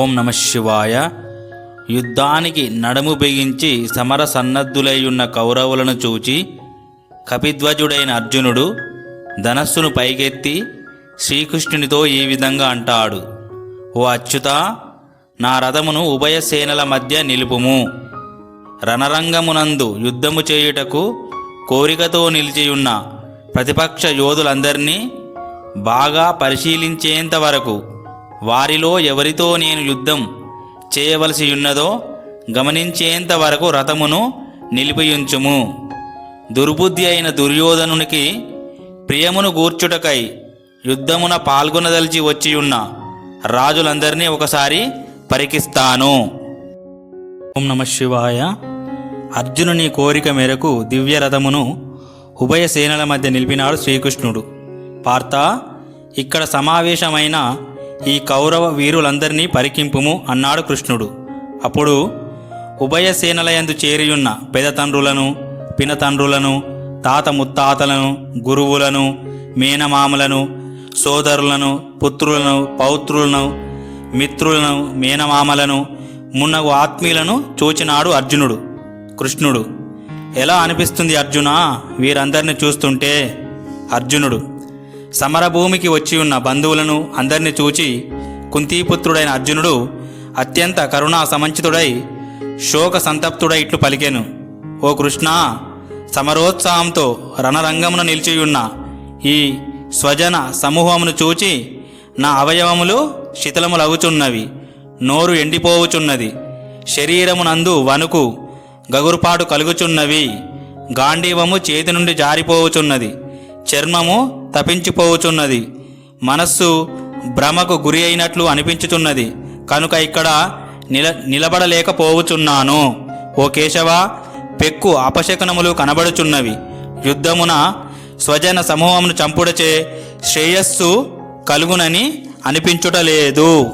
ఓం నమ శివాయ. యుద్ధానికి నడుము బిగించి సమర సన్నద్ధులై కౌరవులను చూచి కపిధ్వజుడైన అర్జునుడు ధనస్సును పైకెత్తి శ్రీకృష్ణునితో ఈ విధంగా అంటాడు. ఓ అచ్యుత నా రథమును ఉభయ సేనల మధ్య నిలుపుము. రణరంగమునందు యుద్ధము చేయుటకు కోరికతో నిలిచియున్న ప్రతిపక్ష యోధులందరినీ బాగా పరిశీలించేంత వరకు వారిలో ఎవరితో నేను యుద్ధం చేయవలసి ఉన్నదో గమనించేంత వరకు రథమును నిలిపియుంచుము. దుర్బుద్ధి అయిన దుర్యోధనునికి ప్రియమును గూర్చుటకై యుద్ధమున పాల్గొనదలిచి వచ్చియున్న రాజులందరినీ ఒకసారి పరికిస్తాను. ఓం నమ శివాయ. అర్జునుని కోరిక మేరకు దివ్య రథమును ఉభయ సేనల మధ్య నిలిపినాడు శ్రీకృష్ణుడు. పార్త ఇక్కడ సమావేశమైన ఈ కౌరవ వీరులందరినీ పరికింపుము అన్నాడు కృష్ణుడు. అప్పుడు ఉభయ సేనలయందు చేరియున్న పెదతండ్రులను పినతండ్రులను తాత ముత్తాతలను గురువులను మేనమామలను సోదరులను పుత్రులను పౌత్రులను మిత్రులను మేనమామలను మున్నగు ఆత్మీయులను చూచినాడు అర్జునుడు. కృష్ణుడు ఎలా అనిపిస్తుంది అర్జున? వీరందరిని చూస్తుంటే అర్జునుడు సమరభూమికి వచ్చి ఉన్న బంధువులను అందరిని చూచి కుంతీపుత్రుడైన అర్జునుడు అత్యంత కరుణా సమంచితుడై శోక సంతప్తుడై ఇట్లు పలికెను. ఓ కృష్ణ సమరోత్సాహంతో రణరంగమున నిలిచియున్న ఈ స్వజన సమూహమును చూచి నా అవయవములు శిథిలములగుచున్నవి నోరు ఎండిపోవుచున్నది శరీరమునందు వణుకు గగురుపాటు కలుగుచున్నవి గాంధీవము చేతి నుండి జారిపోవుచున్నది. చర్మము తపించిపోవుచున్నది. మనస్సు భ్రమకు గురి అయినట్లు అనిపించుచున్నది. కనుక ఇక్కడ నిల నిలబడలేకపోవుచున్నాను. ఓ కేశవ పెక్కు అపశకనములు కనబడుచున్నవి. యుద్ధమున స్వజన సమూహమును చంపుడచే శ్రేయస్సు కలుగునని అనిపించుటలేదు